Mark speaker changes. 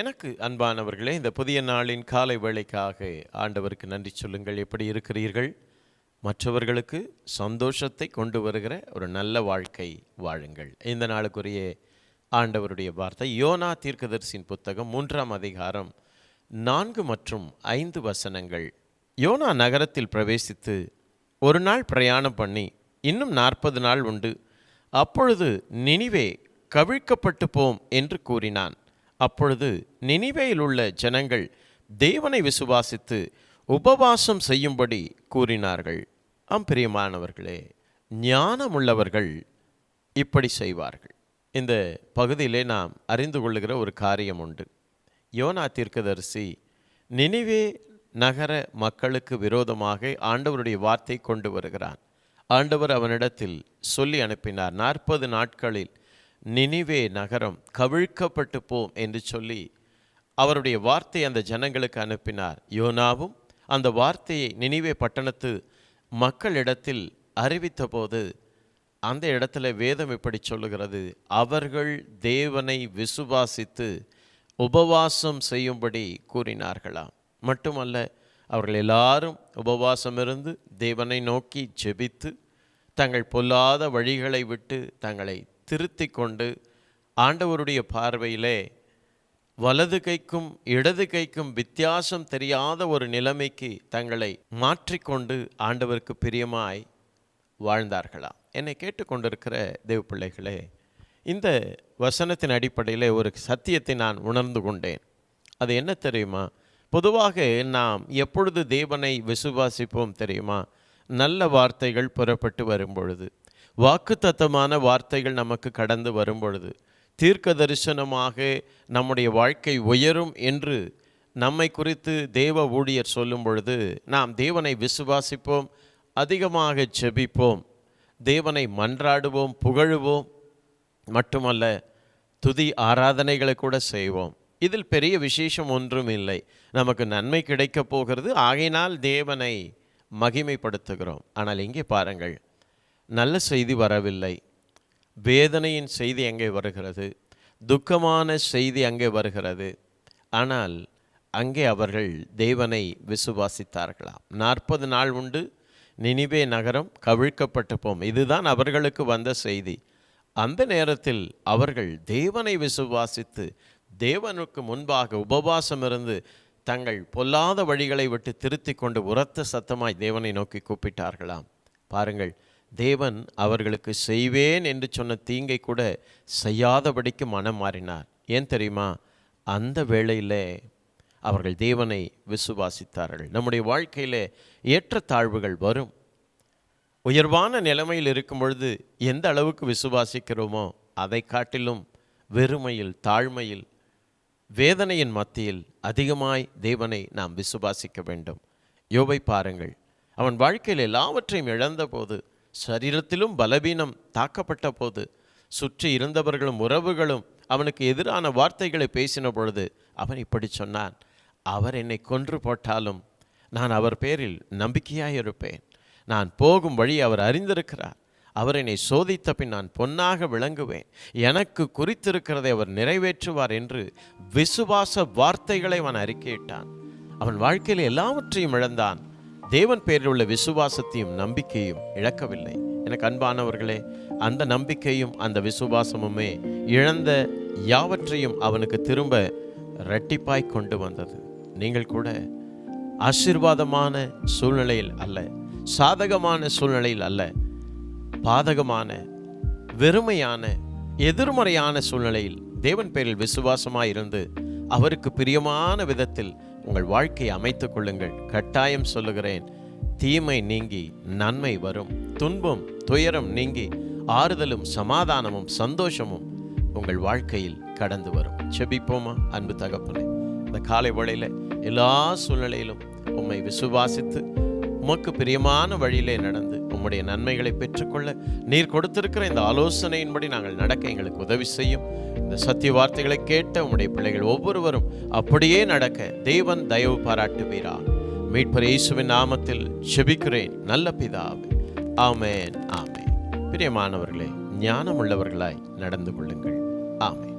Speaker 1: எனக்கு அன்பானவர்களே இந்த புதிய நாளின் காலை வேளைக்காக ஆண்டவருக்கு நன்றி சொல்லுங்கள். எப்படி இருக்கிறீர்கள்? மற்றவர்களுக்கு சந்தோஷத்தை கொண்டு வருகிற ஒரு நல்ல வாழ்க்கை வாழுங்கள். இந்த நாளுக்குரிய ஆண்டவருடைய வார்த்தை யோனா தீர்க்கதரிசின் புத்தகம் மூன்றாம் அதிகாரம் நான்கு மற்றும் ஐந்து வசனங்கள். யோனா நகரத்தில் பிரவேசித்து ஒரு நாள் பிரயாணம் பண்ணி இன்னும் நாற்பது நாள் உண்டு. அப்பொழுது நினிவே கவிழ்க்கப்பட்டு போம் என்று கூறினான். அப்பொழுது நினிவேயில் உள்ள ஜனங்கள் தேவனை விசுவாசித்து உபவாசம் செய்யும்படி கூறினார்கள். ஆம் பிரியமானவர்களே ஞானமுள்ளவர்கள் இப்படி செய்வார்கள். இந்த பகுதியிலே நாம் அறிந்து கொள்ளுகிற ஒரு காரியம் உண்டு. யோனா தீர்க்கதரிசி நினிவே நகர மக்களுக்கு விரோதமாக ஆண்டவருடைய வார்த்தை கொண்டு வருகிறான். ஆண்டவர் அவனிடத்தில் சொல்லி அனுப்பினார் நாற்பது நாட்களில் நினிவே நகரம் கவிழ்க்கப்பட்டு போம் என்று சொல்லி அவருடைய வார்த்தை அந்த ஜனங்களுக்கு அனுப்பினார். யோனாவும் அந்த வார்த்தையை நினிவே பட்டணத்து மக்களிடத்தில் அறிவித்தபோது அந்த இடத்துல வேதம் இப்படி சொல்லுகிறது. அவர்கள் தேவனை விசுவாசித்து உபவாசம் செய்யும்படி கூறினார்களாம். மட்டுமல்ல அவர்கள் எல்லாரும் உபவாசம் இருந்து தேவனை நோக்கி ஜெபித்து தங்கள் பொல்லாத வழிகளை விட்டு தங்களை திருத்தி கொண்டு ஆண்டவருடைய பார்வையிலே வலது கைக்கும் இடது கைக்கும் வித்தியாசம் தெரியாத ஒரு நிலைமைக்கு தங்களை மாற்றிக்கொண்டு ஆண்டவருக்கு பிரியமாய் வாழ்ந்தார்களாம் என்னை கேட்டுக்கொண்டிருக்கிற தேவ பிள்ளைகளே இந்த வசனத்தின் அடிப்படையில் ஒரு சத்தியத்தை நான் உணர்ந்து கொண்டேன். அது என்ன தெரியுமா? பொதுவாக நாம் எப்பொழுது தேவனை விசுவாசிப்போம் தெரியுமா? நல்ல வார்த்தைகள் புறப்பட்டு வரும் பொழுது வாக்குத்தத்தமான வார்த்தைகள் நமக்கு கடந்து வரும் பொழுது தீர்க்க தரிசனமாக நம்முடைய வாழ்க்கை உயரும் என்று நம்மை குறித்து தேவ ஊழியர் சொல்லும் பொழுது நாம் தேவனை விசுவாசிப்போம் அதிகமாக செபிப்போம் தேவனை மன்றாடுவோம் புகழுவோம் மட்டுமல்ல துதி ஆராதனைகளை கூட செய்வோம். இதில் பெரிய விசேஷம் ஒன்றும் இல்லை. நமக்கு நன்மை கிடைக்கப் போகிறது ஆகையினால் தேவனை மகிமைப்படுத்துகிறோம். ஆனால் இங்கே பாருங்கள் நல்ல செய்தி வரவில்லை. வேதனையின் செய்தி அங்கே வருகிறது? துக்கமான செய்தி அங்கே வருகிறது. ஆனால் அங்கே அவர்கள் தேவனை விசுவாசித்தார்களாம். நாற்பது நாள் உண்டு. நினிவே நகரம் கவிழ்க்கப்பட்டு போம். இதுதான் அவர்களுக்கு வந்த செய்தி. அந்த நேரத்தில் அவர்கள் தேவனை விசுவாசித்து தேவனுக்கு முன்பாக உபவாசம் இருந்து தங்கள் பொல்லாத வழிகளை விட்டு திருத்தி கொண்டு உரத்த சத்தமாய் தேவனை நோக்கி கூப்பிட்டார்களாம். பாருங்கள் தேவன் அவர்களுக்கு செய்வேன் என்று சொன்ன தீங்கை கூட செய்யாதபடிக்கு மனம் மாறினார். ஏன் தெரியுமா? அந்த வேளையிலே அவர்கள் தேவனை விசுவாசித்தார்கள். நம்முடைய வாழ்க்கையிலே ஏற்றத்தாழ்வுகள் வரும். உயர்வான நிலைமையில் இருக்கும் பொழுது எந்த அளவுக்கு விசுவாசிக்கிறோமோ அதை காட்டிலும் வெறுமையில் தாழ்மையில் வேதனையின் மத்தியில் அதிகமாய் தேவனை நாம் விசுவாசிக்க வேண்டும். யோபை பாருங்கள். அவன் வாழ்க்கையில் எல்லாவற்றையும் இழந்தபோது சரீரத்திலும் பலவீனம் தாக்கப்பட்ட போது சுற்றி இருந்தவர்களும் உறவுகளும் அவனுக்கு எதிரான வார்த்தைகளை பேசின பொழுது அவன் இப்படி சொன்னான் அவர் என்னை கொன்று போட்டாலும் நான் அவர் பேரில் நம்பிக்கையாயிருப்பேன். நான் போகும் வழி அவர் அறிந்திருக்கிறார். அவர் என்னை சோதித்த பின் நான் பொன்னாக விளங்குவேன். எனக்கு குறித்திருக்கிறதை அவர் நிறைவேற்றுவார் என்று விசுவாச வார்த்தைகளை அவன் அறிக்கையிட்டான். அவன் வாழ்க்கையில் எல்லாவற்றையும் இழந்தான். தேவன் பேரில் உள்ள விசுவாசத்தையும் நம்பிக்கையும் இழக்கவில்லை. எனக்கு அன்பானவர்களே அந்த நம்பிக்கையும் அந்த விசுவாசமுமே இழந்த யாவற்றையும் அவனுக்கு திரும்ப இரட்டிப்பாய் கொண்டு வந்தது. நீங்கள் கூட ஆசீர்வாதமான சூழ்நிலையில் அல்ல சாதகமான சூழ்நிலையில் அல்ல பாதகமான வெறுமையான எதிர்மறையான சூழ்நிலையில் தேவன் பேரில் விசுவாசமாய் இருந்து அவருக்கு பிரியமான விதத்தில் உங்கள் வாழ்க்கையை அமைத்துக் கொள்ளுங்கள். கட்டாயம் சொல்லுகிறேன். தீமை நீங்கி நன்மை வரும். துன்பம் துயரம் நீங்கி ஆறுதலும் சமாதானமும் சந்தோஷமும் உங்கள் வாழ்க்கையில் கடந்து வரும். செபிப்போமா? அன்பு தகப்பனே. இந்த காலை வேளையில் எல்லா சூழ்நிலையிலும் உம்மை விசுவாசித்து உமக்கு பிரியமான வழியிலே நடந்து உம்முடைய நன்மைகளை பெற்றுக்கொள்ள நீர் கொடுத்திருக்கிற இந்த ஆலோசனையின்படி நாங்கள் நடக்க எங்களுக்கு உதவி செய்யும். இந்த சத்திய வார்த்தைகளை கேட்ட உம்முடைய பிள்ளைகள் ஒவ்வொருவரும் அப்படியே நடக்க தேவன் தயவு பாராட்டுவீரா. மீட்பர் இயேசுவின் நாமத்தில் செபிக்கிறேன். நல்ல பிதாவே. ஆமேன் ஆமென். பிரியமானவர்களே ஞானமுள்ளவர்களாய் நடந்து கொள்ளுங்கள். ஆமே